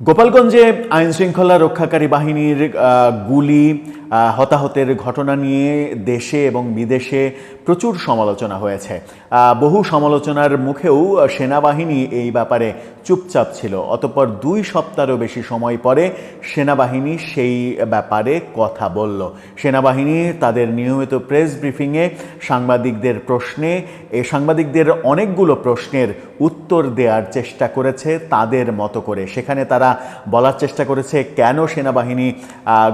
গোপালগঞ্জে আইন শৃঙ্খলা রক্ষাকারী বাহিনীর গুলি হতাহতের ঘটনা নিয়ে দেশে এবং বিদেশে প্রচুর সমালোচনা হয়েছে। বহু সমালোচনার মুখেও সেনাবাহিনী এই ব্যাপারে চুপচাপ ছিল। অতঃপর দুই সপ্তাহেরও বেশি সময় পরে সেনাবাহিনী সেই ব্যাপারে কথা বলল। সেনাবাহিনী তাদের নিয়মিত প্রেস ব্রিফিংয়ে সাংবাদিকদের প্রশ্নে, এ সাংবাদিকদের অনেকগুলো প্রশ্নের উত্তর দেওয়ার চেষ্টা করেছে তাদের মতো করে। সেখানে তারা বলার চেষ্টা করেছে, কেন সেনাবাহিনী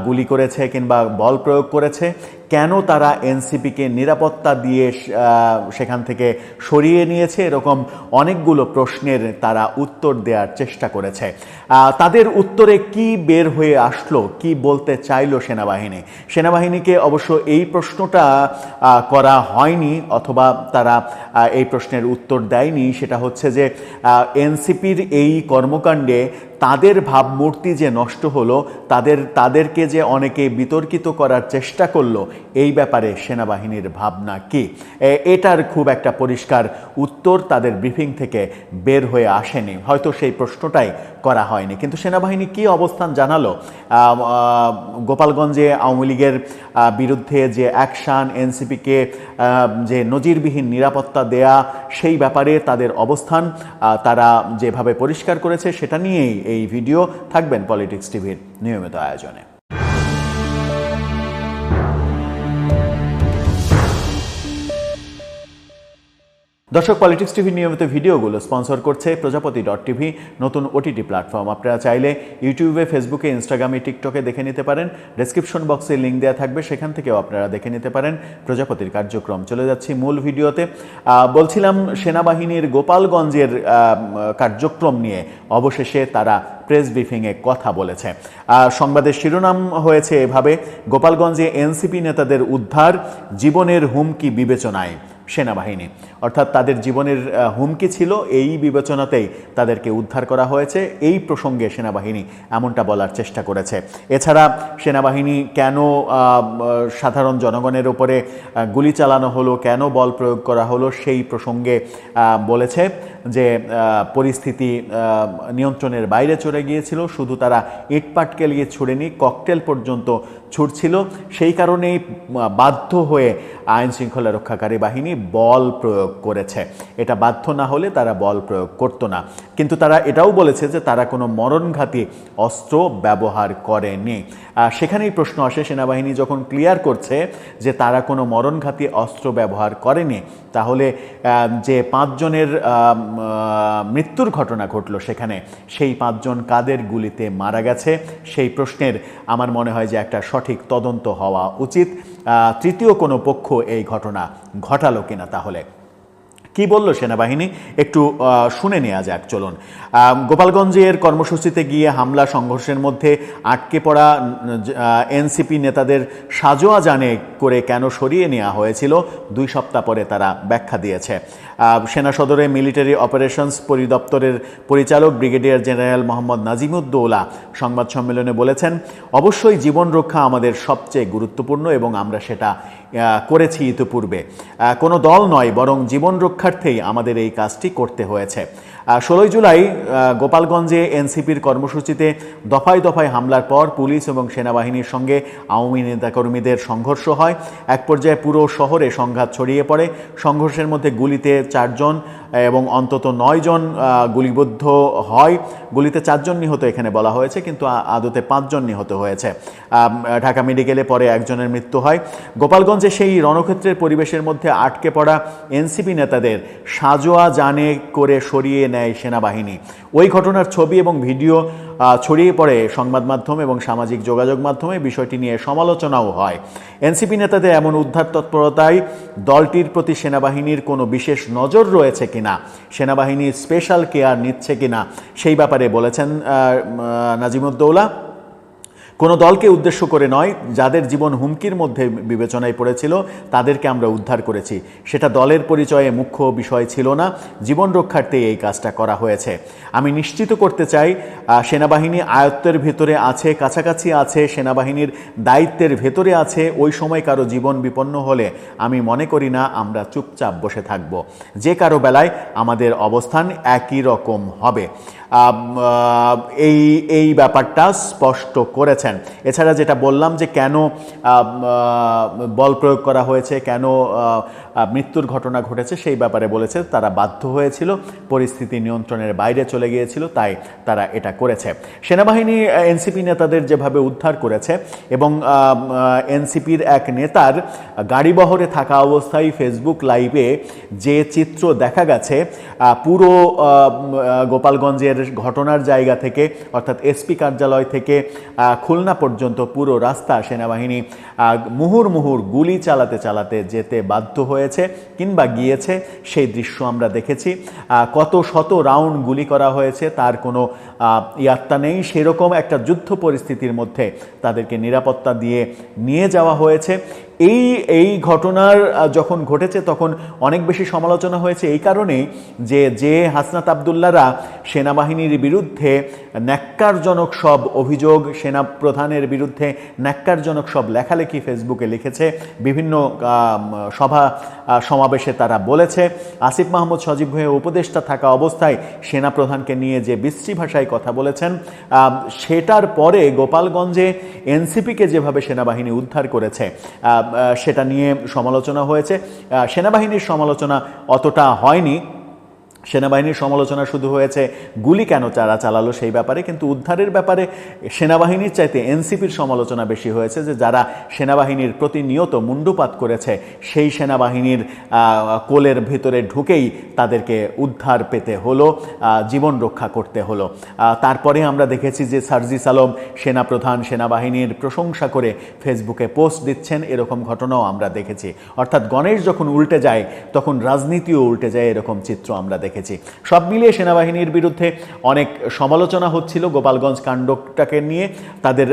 গুলি করেছে কিংবা বল প্রয়োগ করেছে। কেন তারা এনসিপিকে নিরাপত্তা দিয়ে সেখান থেকে সরিয়ে নিয়েছে? এরকম অনেকগুলো প্রশ্নের তারা উত্তর দেওয়ার চেষ্টা করেছে। তাদের উত্তরে কি বের হয়ে আসলো? কি বলতে চাইলো সেনাবাহিনী? সেনাবাহিনীকে অবশ্য এই প্রশ্নটা করা হয়নি অথবা তারা এই প্রশ্নের উত্তর দেয়নি। সেটা হচ্ছে যে এনসিপির এই কর্মকাণ্ডে তাদের ভাবমূর্তি যে নষ্ট হলো, তাদের, তাদেরকে যে অনেকে বিতর্কিত করার চেষ্টা করল এই ব্যাপারে সেনাবাহিনীর ভাবনা কি? এটার খুব একটা পরিষ্কার উত্তর তাদের ব্রিফিং থেকে বের হয়ে আসেনি। হয়তো সেই প্রশ্নটাই করা হয়নি। কিন্তু সেনাবাহিনী কি অবস্থান জানালো? গোপালগঞ্জে আওয়ামী লীগের বিরুদ্ধে যে অ্যাকশান, এনসিপিকে যে নজিরবিহীন নিরাপত্তা দেয়া, সেই ব্যাপারে তাদের অবস্থান তারা যেভাবে পরিষ্কার করেছে, সেটা নিয়েই এই ভিডিও থাকবেন পলিটিক্স টিভির নিয়মিত আয়োজনে। দর্শক পলিটিক্স টিভি নিয়মিত ভিডিওগুলো স্পন্সর করছে প্রজাপতি ডট টিভি নতুন ওটিটি প্ল্যাটফর্ম আপনারা চাইলে ইউটিউবে ফেসবুকে ইনস্টাগ্রামে টিকটকে দেখে নিতে পারেন। ডেসক্রিপশন বক্সে লিঙ্ক দেওয়া থাকবে, সেখান থেকেও আপনারা দেখে নিতে পারেন প্রজাপতির কার্যক্রম। চলে যাচ্ছি মূল ভিডিওতে। বলছিলাম সেনাবাহিনীর গোপালগঞ্জের কার্যক্রম নিয়ে। অবশেষে তারা প্রেস ব্রিফিংয়ে কথা বলেছে। সংবাদের শিরোনাম হয়েছে এভাবে, গোপালগঞ্জে এনসিপি নেতাদের উদ্ধার, জীবনের হুমকি বিবেচনায়। সেনাবাহিনী। অর্থাৎ তাদের জীবনের হুমকি ছিল, এই বিবেচনাতেই তাদেরকে উদ্ধার করা হয়েছে, এই প্রসঙ্গে সেনাবাহিনী এমনটা বলার চেষ্টা করেছে। এছাড়া সেনাবাহিনী কেন সাধারণ জনগণের ওপরে গুলি চালানো হলো, কেন বল প্রয়োগ করা হলো, সেই প্রসঙ্গে বলেছে। যে পরিস্থিতি নিয়ন্ত্রণের বাইরে চলে গিয়েছিল, শুধু তারা ইট পাটকেল গিয়ে ছুড়েনি, ককটেল পর্যন্ত ছুটছিল সেই কারণেই বাধ্য হয়ে আইন শৃঙ্খলা রক্ষাকারী বাহিনী বল প্রয়োগ করেছে। এটা বাধ্য না হলে তারা বল প্রয়োগ করতো না। কিন্তু তারা এটাও বলেছে যে, তারা কোনো মরণঘাতী অস্ত্র ব্যবহার করেনি। সেখানেই প্রশ্ন আসে, সেনাবাহিনী যখন ক্লিয়ার করছে যে, তারা কোনো মরণঘাতী অস্ত্র ব্যবহার করেনি, তাহলে যে পাঁচজনের মৃত্যুর ঘটনা ঘটলো সেখানে। সেই পাঁচজন কাদের গুলিতে মারা গেছে? সেই প্রশ্নের আমার মনে হয় যে একটা সঠিক তদন্ত হওয়া উচিত। তৃতীয় কোনো পক্ষ এই ঘটনা ঘটালো কিনা তাহলে? কি বলল সেনাবাহিনী? একটু শুনে নেওয়া যাক, চলুন। গোপালগঞ্জের কর্মসূচিতে গিয়ে হামলা, সংঘর্ষের মধ্যে আটকে পড়া এনসিপি নেতাদের সাজোয়া জানে করে কেন সরিয়ে নেওয়া হয়েছিল, দুই সপ্তাহ পরে তারা ব্যাখ্যা দিয়েছে। সেনা সদরে মিলিটারি অপারেশনস পরিদপ্তরের পরিচালক ব্রিগেডিয়ার জেনারেল মোহাম্মদ নাজিমুদ্দৌলা সংবাদ সম্মেলনে বলেছেন, অবশ্যই জীবন রক্ষা আমাদের সবচেয়ে গুরুত্বপূর্ণ এবং আমরা সেটা করেছি ইতিপূর্বে। কোনো দল নয়, বরং জীবন রক্ষার্থেই আমাদের এই কাজটি করতে হয়েছে। ষোলোই জুলাই গোপালগঞ্জে এনসিপির কর্মসূচিতে দফায় দফায় হামলার পর পুলিশ এবং সেনাবাহিনীর সঙ্গে আওয়ামী নেতাকর্মীদের সংঘর্ষ হয়। এক পর্যায়ে পুরো শহরে সংঘাত ছড়িয়ে পড়ে। সংঘর্ষের মধ্যে গুলিতে চারজন এবং অন্তত নয় জন গুলিবদ্ধ হয়। গুলিতে চারজন নিহত এখানে বলা হয়েছে, কিন্তু আদতে পাঁচজন নিহত হয়েছে। ঢাকা মেডিকেলে পরে একজনের মৃত্যু হয়। গোপালগঞ্জে সেই রণক্ষেত্রের পরিবেশের মধ্যে আটকে পড়া এনসিপি নেতাদের সাজোয়া জানে করে সরিয়ে নেয় সেনাবাহিনী। ওই ঘটনার ছবি এবং ভিডিও ছড়িয়ে পড়ে সংবাদ মাধ্যম এবং সামাজিক যোগাযোগ মাধ্যমে। বিষয়টি নিয়ে সমালোচনাও হয়। এনসিপি নেতাদের এমন উদ্ধার তৎপরতায় দলটির প্রতি সেনাবাহিনীর কোনো বিশেষ নজর রয়েছে কিনা? সেনাবাহিনীর স্পেশাল কেয়ার নিচ্ছে কিনা? সেই ব্যাপারে বলেছেন নাজিমুদ্দৌলা। কোনো দলকে উদ্দেশ্য করে নয়, যাদের জীবন হুমকির মধ্যে বিবেচনায় পড়েছিল, তাদেরকে আমরা উদ্ধার করেছি। সেটা দলের পরিচয়ে মুখ্য বিষয় ছিল না, জীবন রক্ষার্থে এই কাজটা করা হয়েছে। আমি নিশ্চিত করতে চাই সেনাবাহিনী আয়ত্তের ভেতরে আছে, কাছাকাছি আছে, সেনাবাহিনীর দায়িত্বের ভেতরে আছে, ওই সময় কারও জীবন বিপন্ন হলে আমি মনে করি না আমরা চুপচাপ বসে থাকব। যে কারও বেলায় আমাদের অবস্থান একই রকম হবে। এই এই ব্যাপারটা স্পষ্ট করেছেন। এছাড়া যেটা বললাম যে কেন বল প্রয়োগ করা হয়েছে কেন মৃত্যুর ঘটনা ঘটেছে সেই ব্যাপারে বলেছে তারা বাধ্য হয়েছিল পরিস্থিতি নিয়ন্ত্রণের বাইরে চলে গিয়েছিল তাই তারা এটা করেছে। সেনাবাহিনী এনসিপি নেতাদের যেভাবে উদ্ধার করেছে এবং এনসিপির এক নেতার গাড়িবহরে থাকা অবস্থায় ফেসবুক লাইভে যে চিত্র দেখা গেছে পুরো আহ, উম, ঘটনার জায়গা থেকে অর্থাৎ এসপি কার্যালয় থেকে খুলনা পর্যন্ত পুরো রাস্তা সেনাবাহিনী মুহুর মুহুর গুলি চালাতে চালাতে যেতে বাধ্য হয়েছে কিংবা গিয়েছে সেই দৃশ্য আমরা দেখেছি। কত শত রাউন্ড গুলি করা হয়েছে তার কোনো ইয়াত্তা নেই। সেরকম একটা যুদ্ধ পরিস্থিতির মধ্যে তাদেরকে নিরাপত্তা দিয়ে নিয়ে যাওয়া হয়েছে। এই এই ঘটনার যখন ঘটেছে তখন অনেক বেশি সমালোচনা হয়েছে এই কারণেই যে যে হাসনাত আবদুল্লারা সেনাবাহিনীর বিরুদ্ধে ন্যাক্কারজনক সব অভিযোগ সেনা প্রধানের বিরুদ্ধে ন্যাক্কারজনক সব লেখালেখি ফেসবুকে লিখেছে, বিভিন্ন সভা সমাবেশে তারা বলেছে, আসিফ মাহমুদ সজীব হয়ে উপদেষ্টা থাকা অবস্থায় সেনা প্রধানকে নিয়ে যে বিশ্রী ভাষায় কথা বলেছেন সেটার পরে গোপালগঞ্জে এনসিপিকে যেভাবে সেনাবাহিনী উদ্ধার করেছে সেটা নিয়ে সমালোচনা হয়েছে। সেনাবাহিনীর সমালোচনা অতটা হয়নি। সেনাবাহিনীর সমালোচনা শুধু হয়েছে। গুলি কেন তারা চালালো সেই ব্যাপারে? কিন্তু উদ্ধারের ব্যাপারে সেনাবাহিনীর চাইতে এনসিপির সমালোচনা বেশি হয়েছে যে যারা সেনাবাহিনীর প্রতিনিয়ত মুন্ডুপাত করেছে, সেই সেনাবাহিনীর কোলের ভিতরে ঢুকেই তাদেরকে উদ্ধার পেতে হলো জীবন রক্ষা করতে হলো। তারপরে আমরা দেখেছি যে সার্জিস আলম সেনাপ্রধান সেনাবাহিনীর প্রশংসা করে ফেসবুকে পোস্ট দিচ্ছেন, এরকম ঘটনাও আমরা দেখেছি। অর্থাৎ গণেশ যখন উল্টে যায়, তখন রাজনীতিও উল্টে যায়, এরকম চিত্র আমরা দেখেছি। সব মিলিয়ে সেনাবাহিনীর বিরুদ্ধে অনেক সমালোচনা হচ্ছিল। গোপালগঞ্জ কাণ্ডটাকে নিয়ে তাদের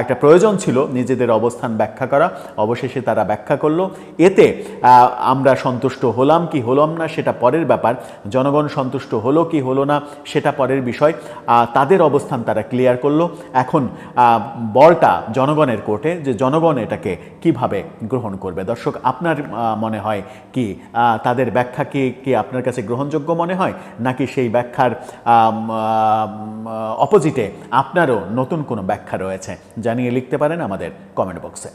একটা প্রয়োজন ছিল নিজেদের অবস্থান ব্যাখ্যা করা। অবশেষে তারা ব্যাখ্যা করল। এতে আমরা সন্তুষ্ট হলাম কি হলাম না সেটা পরের ব্যাপার। জনগণ সন্তুষ্ট হলো কি হলো না সেটা পরের বিষয়। তাদের অবস্থান তারা ক্লিয়ার করল। এখন বলটা জনগণের কোর্টে যে জনগণ এটাকে কীভাবে গ্রহণ করবে। দর্শক, আপনার মনে হয় কি? তাদের ব্যাখ্যা কি কি আপনার কাছে গ্রহণযোগ্য মনে হয়? নাকি সেই ব্যাখ্যার অপোজিটে আপনারও নতুন কোনো ব্যাখ্যা রয়েছে? জানিয়ে লিখতে পারেন আমাদের কমেন্ট বক্সে